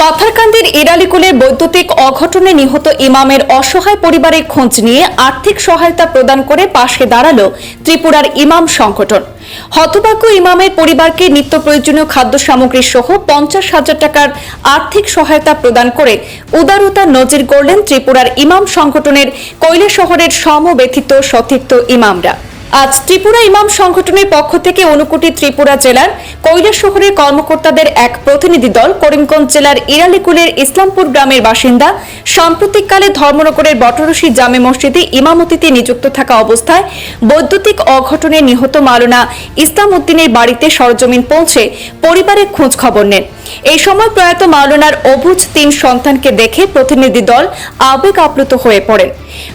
পাথারকান্দির ইরালিকুলের বৈদ্যুতিক অঘটনে নিহত ইমামের অসহায় পরিবারের খোঁজ নিয়ে আর্থিক সহায়তা প্রদান করে পাশে দাঁড়াল ত্রিপুরার ইমাম সংগঠন। হতভাগ্য ইমামের পরিবারকে নিত্য প্রয়োজনীয় খাদ্য সামগ্রী সহ পঞ্চাশ হাজার টাকার আর্থিক সহায়তা প্রদান করে উদারতার নজির গড়লেন ত্রিপুরার ইমাম সংগঠনের কৈলা শহরের সমব্যথিত সতীর্থ ইমামরা। আজ ত্রিপুরা ইমাম সংগঠনের পক্ষ থেকে অনুকুটি ত্রিপুরা জেলার কৈলাস শহরের কর্মকর্তাদের এক প্রতিনিধি দল করিমগঞ্জ জেলার ইরালিকুলের ইসলামপুর গ্রামের বাসিন্দা সাম্প্রতিককালে ধর্মনগরের বটরশী জামে মসজিদে ইমামতিতে নিযুক্ত থাকা অবস্থায় বৈদ্যুতিক অঘটনে নিহত মাওলানা ইসলাম উদ্দিনের বাড়িতে সরজমিন পৌঁছে পরিবারের খোঁজ খবর নেন। এই সময় প্রয়াত মাওলানার অবুজ তিন সন্তানকে দেখে প্রতিনিধি দল আবেগ আপ্লুত হয়ে পড়েন।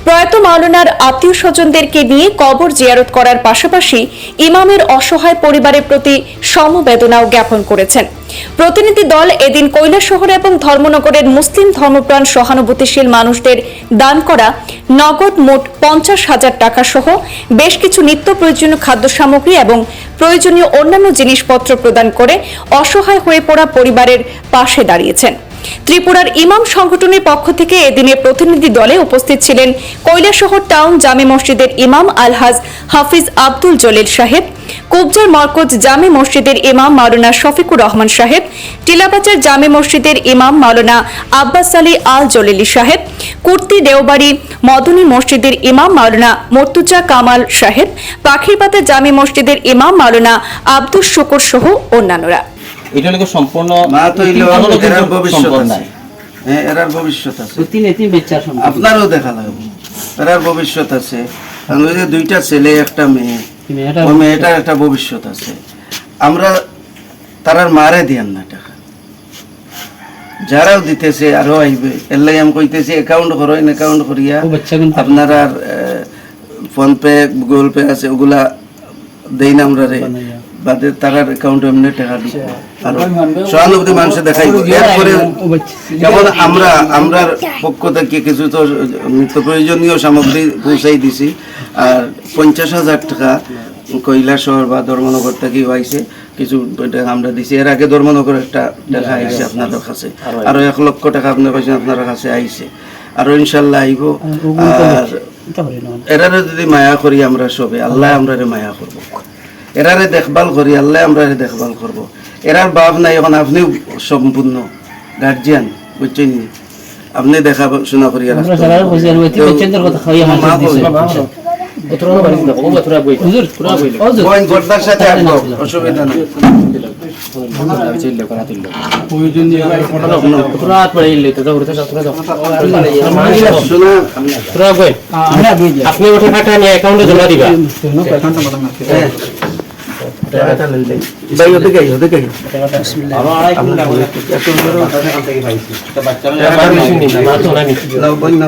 প্রয়াত মাওলানার আত্মীয় স্বজনদেরকে নিয়ে কবর জিয়ারত করার পাশাপাশি ইমামের অসহায় পরিবারের প্রতি সমবেদনাও জ্ঞাপন করেছেন। প্রতিনিধি দল এদিন কৈলাসহর এবং ধর্মনগরের মুসলিম ধর্মপ্রাণ সহানুভূতিশীল মানুষদের দান করা নগদ মোট পঞ্চাশ হাজার টাকা সহ বেশ কিছু নিত্য প্রয়োজনীয় খাদ্য সামগ্রী এবং প্রয়োজনীয় অন্যান্য জিনিসপত্র প্রদান করে অসহায় হয়ে পড়া পরিবারের পাশে দাঁড়িয়েছেন। ত্রিপুরার ইমাম সংগঠনের পক্ষ থেকে এদিনের প্রতিনিধি দলে উপস্থিত ছিলেন কৈলাসহর টাউন জামে মসজিদের ইমাম আলহাজ হাফিজ আব্দুল জলিল সাহেব, কুবজার মরকজ জামে মসজিদের ইমাম মাওলানা শফিকুর রহমান সাহেব, টিলাবাজার জামে মসজিদের ইমাম মাওলানা আব্বাস আলী আল জলিলি সাহেব কুর্তি দেওবাড়ি মদনী মসজিদের ইমাম মাওলানা মর্তুজা কামাল সাহেব পাখিরপাতা জামি মসজিদের ইমাম মাওলানা আব্দুল শুকুর সহ অন্যান্যরা। এটা লোক সম্পূর্ণ মা তো হইল ভালো এরার কিন্তু ভবিষ্যৎ আছে। হ্যাঁ এরার ভবিষ্যৎ আছে। তিন এতিম বেচা সম্ভব আপনারও দেখা লাগবে। এরার ভবিষ্যৎ আছে। কারণ ওই যে দুইটা ছেলে একটা মেয়ে। মেয়েটা মেয়েটার একটা ভবিষ্যৎ আছে। আমরা তারার মারে দিয়ান না টাকা। যারাও দিতেছে আরও আইবে। এর লাগে আমি কইতেছি অ্যাকাউন্ট করেন অ্যাকাউন্ট করিয়া আপনার আর ফোন পে গুগল পে আছে ওগুলা দেই না আমরা রে। বাদে তারার অ্যাকাউন্টে এমনি টাকা দিব। আর সহানুভূতি মানুষে দেখাইব। এরপরে যেমন আমরা আমরা পক্ষ থেকে কিছু তো নিত্য প্রয়োজনীয় সামগ্রী পৌঁছাই দিছি। আর পঞ্চাশ হাজার টাকা কৈলাসহর বা ধর্মনগর থেকে আইছে কিছু আমরা দিছি। এর আগে ধর্মনগর একটা টাকা আইছে আপনাদের কাছে। আরও এক লক্ষ টাকা আপনার পাইছেন আপনার কাছে আইছে। আরও ইনশাল্লাহ আইব। আর এরারে যদি মায়া করি আমরা সবে আল্লাহ আমরারে মায়া করব। এরারে দেখভাল করি আল্লাহ আমরারে দেখভাল করব। এরার বাপ নাই এখন আপনিও সম্পূর্ণ গার্জিয়ান বুঝছেন? আপনি দেখা শোনা করিয়া রাখতে সাথে আসব অসুবিধা নেই আপনি টাকা নিয়ে অ্যাকাউন্টে জমা দিবা হ্যাঁ। ভাই ওদিকে ওদিকে নি বইন নাও। ও, একটু বলেন না।